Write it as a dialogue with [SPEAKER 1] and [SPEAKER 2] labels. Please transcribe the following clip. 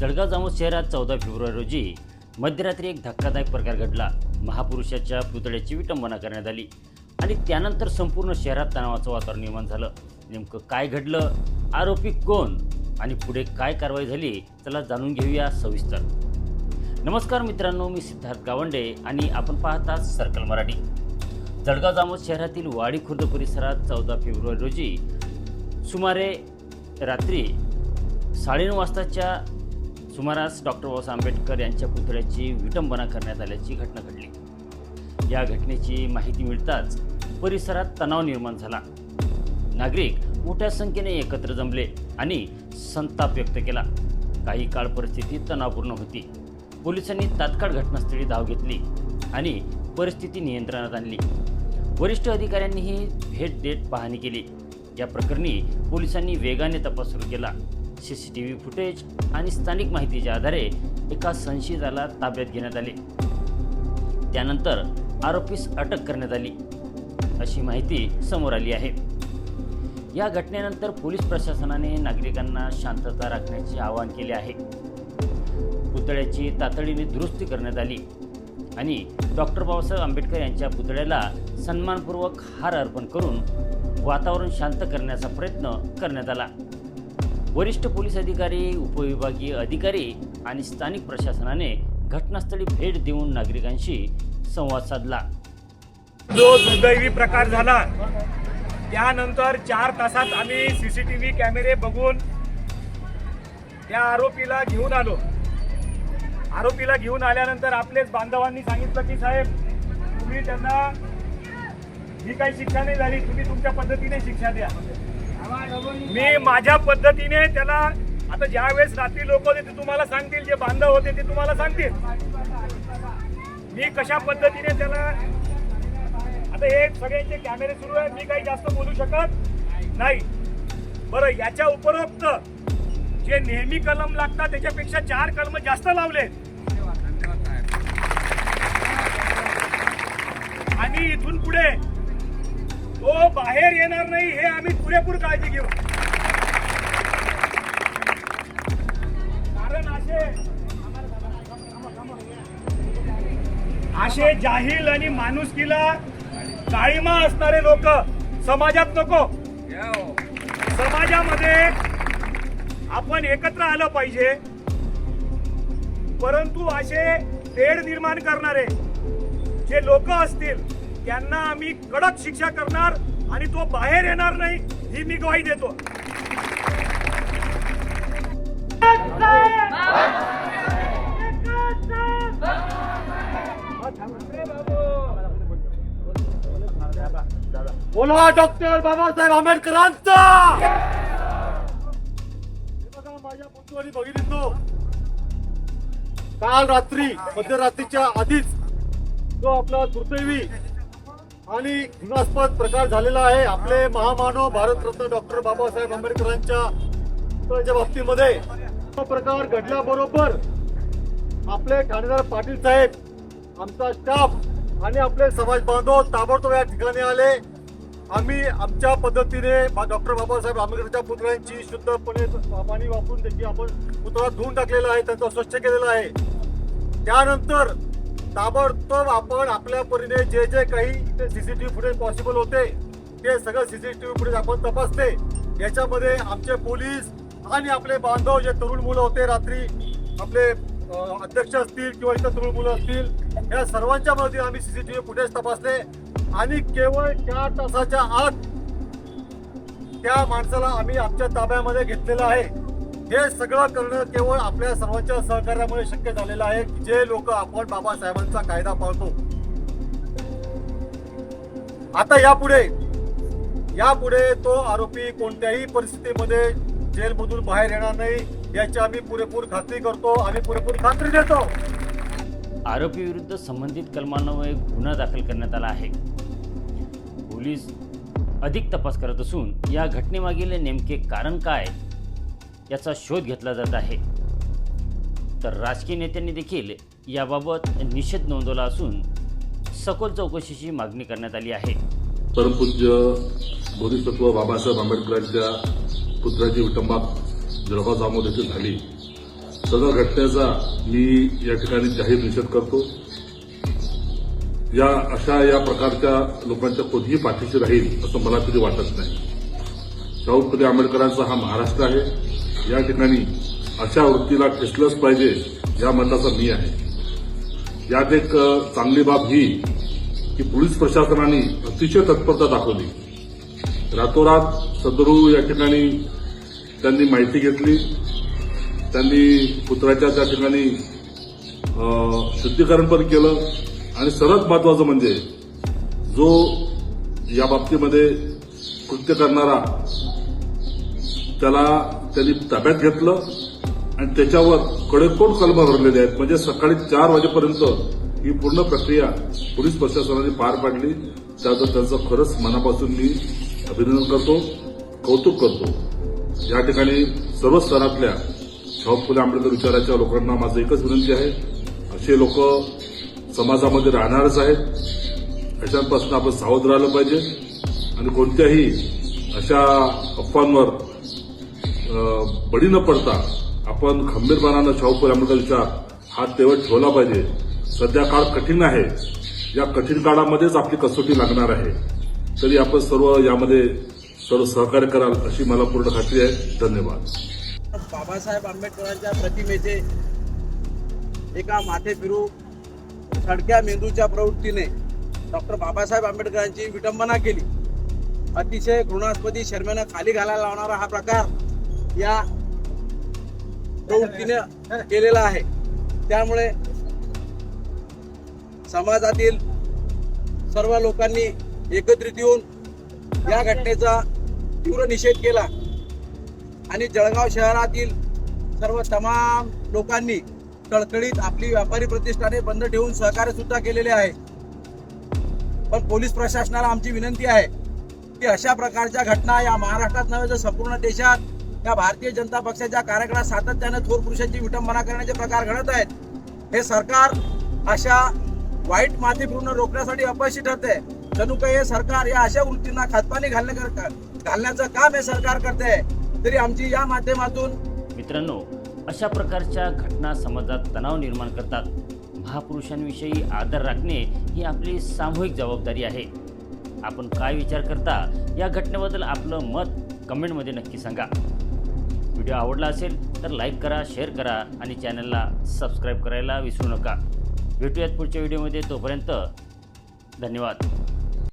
[SPEAKER 1] जळगाव जामोद शहरात चौदा फेब्रुवारी रोजी मध्यरात्री एक धक्कादायक प्रकार घडला. महापुरुषाच्या पुतळ्याची विटंबना करण्यात आली आणि त्यानंतर संपूर्ण शहरात तणावाचं वातावरण निर्माण झालं. नेमकं काय घडलं? आरोपी कोण? आणि पुढे काय कारवाई झाली? चला जाणून घेऊया सविस्तर. नमस्कार मित्रांनो मी सिद्धार्थ गावंडे आणि आपण पाहतात सर्कल मराठी. जळगाव जामोद शहरातील वाडी खुर्द परिसरात चौदा फेब्रुवारी रोजी सुमारे रात्री साडेनऊ वाजताच्या सुमारास डॉक्टर बाबासाहेब आंबेडकर यांच्या पुतळ्याची विटंबना करण्यात आल्याची घटना घडली. या घटनेची माहिती मिळताच परिसरात तणाव निर्माण झाला. नागरिक मोठ्या संख्येने एकत्र जमले आणि संताप व्यक्त केला. काही काळ परिस्थिती तणावपूर्ण होती. पोलिसांनी तात्काळ घटनास्थळी धाव घेतली आणि परिस्थिती नियंत्रणात आणली. वरिष्ठ अधिकाऱ्यांनीही भेट देत पाहणी केली. या प्रकरणी पोलिसांनी वेगाने तपास सुरू केला. C C T V footage आणि स्थानिक माहितीच्या आधारे एका संशयिताला ताब्यात घेण्यात आले. त्यानंतर आरोपीस अटक करण्यात आली अशी माहिती समोर आली आहे. या घटनेनंतर पोलीस प्रशासनाने नागरिकांना शांतता राखण्याचे आवाहन केले आहे. पुतळ्याची तातडीने दुरुस्ती करण्यात आली आणि डॉक्टर बाबासाहेब आंबेडकर यांच्या पुतळ्याला सन्मानपूर्वक हार अर्पण करून वातावरण शांत करण्याचा प्रयत्न करण्यात आला. वरिष्ठ पोलीस अधिकारी उपविभागीय अधिकारी आणि स्थानिक प्रशासनाने घटनास्थळी भेट देऊन नागरिकांशी संवाद साधला.
[SPEAKER 2] जो दुर्दैवी प्रकार झाला त्यानंतर चार तासात आम्ही सीसीटीव्ही कॅमेरे बघून त्या आरोपीला घेऊन आलो. आरोपीला घेऊन आल्यानंतर आपलेच बांधवांनी सांगितलं की साहेब तुम्ही त्यांना ही काही शिक्षा नाही झाली तुम्ही तुमच्या पद्धतीने शिक्षा द्या. मी माझ्या पद्धतीने त्याला आता ज्या वेळेस रात्री लोक होते ते तुम्हाला सांगतील जे बांधव होते ते तुम्हाला सांगतील. मी कशा पद्धतीने त्याला आता हे सगळ्यांचे कॅमेरे सुरू आहेत मी काही जास्त बोलू शकत नाही. बरं याच्या उपरोक्त जे नेहमी कलम लागतात त्याच्यापेक्षा चार कलम जास्त लावले आणि इथून पुढे तो बाहेर येणार नाही हे आम्ही पुरेपूर काळजी घेऊ. कारण असे असे जाहील आणि माणुसकीला काळीमा असणारे लोक समाजात नको. समाजामध्ये आपण एकत्र आलं पाहिजे. परंतु असे तेढ निर्माण करणारे जे लोक असतील त्यांना आम्ही कडक शिक्षा करणार आणि तो बाहेर येणार नाही ही मी ग्वाही देतो.
[SPEAKER 3] बोला डॉक्टर बाबासाहेब आंबेडकरांचा! माझ्या बघा माझ्या बंधू काल रात्री मध्यरात्रीच्या आधीच तो आपला दुर्दैवी आणि घृणास्पद प्रकार झालेला आहे. आपले महामानव भारतरत्न डॉक्टर बाबासाहेब आंबेडकरांच्या पुतळ्याच्या बाबतीमध्ये तो प्रकार घडल्याबरोबर आपले ठाणेदार पाटील साहेब आमचा स्टाफ आणि आपले समाज बांधव ताबडतोब या ठिकाणी आले. आम्ही आमच्या पद्धतीने डॉक्टर बाबासाहेब आंबेडकरच्या पुतळ्यांची शुद्धपणे पाणी वापरून त्याची आपण पुतळा धुवून टाकलेला आहे त्यांचा स्वच्छ केलेला आहे. त्यानंतर ताबडतोब आपण आपल्या परीने जे जे काही सीसीटीव्ही फुटेज पॉसिबल होते ते सगळं सीसीटीव्ही फुटेज आपण तपासते. याच्यामध्ये आमचे पोलीस आणि आपले बांधव जे तरुण मुलं होते रात्री आपले अध्यक्ष असतील किंवा इतर तरुण मुलं असतील या सर्वांच्या मदतीने आम्ही सीसीटीव्ही फुटेज तपासले. आणि केवळ चार तासाच्या आत त्या माणसाला आम्ही आमच्या ताब्यामध्ये घेतलेलं आहे. हे सगळं करणं केवळ आपल्या सर्वांच्या सहकार्यामुळे शक्य झालेलं आहे जे लोक आपण बाबासाहेबांचा कायदा पाळतो. आता यापुढे यापुढे तो आरोपी कोणत्याही परिस्थितीमध्ये जेलमधून बाहेर येणार नाही याची आम्ही पुरेपूर खात्री करतो आम्ही पुरेपूर खात्री देतो.
[SPEAKER 1] आरोपी विरुद्ध संबंधित कलमान्वये गुन्हा दाखल करण्यात आला आहे. पोलीस अधिक तपास करत असून या घटनेमागील नेमके कारण काय याचा शोध घेतला जात आहे. तर राजकीय नेत्यांनी देखील याबाबत निषेध नोंदवला असून सखोल चौकशीची मागणी करण्यात आली आहे.
[SPEAKER 4] परमपूज्य बोधिसत्व बाबासाहेब आंबेडकरांच्या पुत्राची विटंबा जळगाव जामोद येथे झाली. सदर घटनेचा मी या ठिकाणी जाहीर निषेध करतो. या अशा या प्रकारच्या लोकांच्या कोणीही पाठीशी राहील असं मला तरी वाटत नाही. शाहू फुले आंबेडकरांचा हा महाराष्ट्र आहे. या ठिकाणी अशा वृत्तीला ठेचलंच पाहिजे या मताचा मी आहे. यात एक चांगली बाब ही की पोलीस प्रशासनाने अतिशय तत्परता दाखवली. रातोरात सदरू या ठिकाणी त्यांनी माहिती घेतली. त्यांनी पुत्राच्या त्या ठिकाणी शुद्धीकरण पण केलं. आणि सर्वात महत्वाचं म्हणजे जो या बाबतीमध्ये कृत्य करणारा त्याला त्यांनी ताब्यात घेतलं आणि त्याच्यावर कडेकोट कलम भरलेले आहेत? म्हणजे सकाळी चार वाजेपर्यंत ही पूर्ण प्रक्रिया पोलीस प्रशासनाने पार पाडली. त्याचं त्यांचं खरंच मनापासून मी अभिनंदन करतो कौतुक करतो. या ठिकाणी सर्व स्तरातल्या शाहू फुले आंबेडकर विचाराच्या लोकांना माझं एकच विनंती आहे. असे लोक समाजामध्ये राहणारच आहेत. अशांपासून आपण सावध राहिलं पाहिजे. आणि कोणत्याही अशा अफवांवर बळी न पडता आपण खंबीरपणानं शाहूपूर फुले हात तेवढ ठेवला पाहिजे. सध्या काळ कठीण आहे. या कठीण काळामध्येच आपली कसोटी लागणार आहे. तरी आपण सर्व यामध्ये सर्व सहकार्य कराल अशी मला पूर्ण खात्री आहे. धन्यवाद.
[SPEAKER 5] बाबासाहेब आंबेडकरांच्या प्रतिमेचे एका माथे फिरू सडक्या मेंदूच्या प्रवृत्तीने डॉक्टर बाबासाहेब आंबेडकरांची विटंबना केली. अतिशय घृणास्पदी शर्मेनं खाली घालायला लावणारा हा प्रकार या प्रवृत्तीने केलेला आहे. त्यामुळे समाजातील सर्व लोकांनी एकत्रित येऊन या घटनेचा तीव्र निषेध केला. आणि जळगाव शहरातील सर्व तमाम लोकांनी तळतळीत आपली व्यापारी प्रतिष्ठाने बंद ठेवून सहकार्य सुद्धा केलेले आहे. पण पोलीस प्रशासनाला आमची विनंती आहे की अशा प्रकारच्या घटना या महाराष्ट्रात नव्हे तर संपूर्ण देशात या भारतीय जनता पक्षाच्या कार्यकाळात सातत्याने थोर पुरुषांची विटंबना करण्याचे प्रकार घडत आहेत. हे सरकार अशा वाईट मातीपूर्ण रोखण्यासाठी अपयशी ठरते जणू काही हे सरकार या अशा वृत्तींना खातपाणी घालण्या घालण्याचं काम हे सरकार करते तरी आमची या माध्यमातून
[SPEAKER 1] मित्रांनो अशा प्रकारच्या घटना समाजात तणाव निर्माण करतात. महापुरुषांविषयी आदर राखणे ही आपली सामूहिक जबाबदारी आहे. आपण काय विचार करता या घटनेबद्दल आपलं मत कमेंटमध्ये नक्की सांगा. व्हिडिओ आवडला असेल तर लाईक करा शेअर करा आणि चॅनलला सबस्क्राईब करायला विसरू नका. भेटूयात पुढच्या व्हिडिओमध्ये. तोपर्यंत धन्यवाद.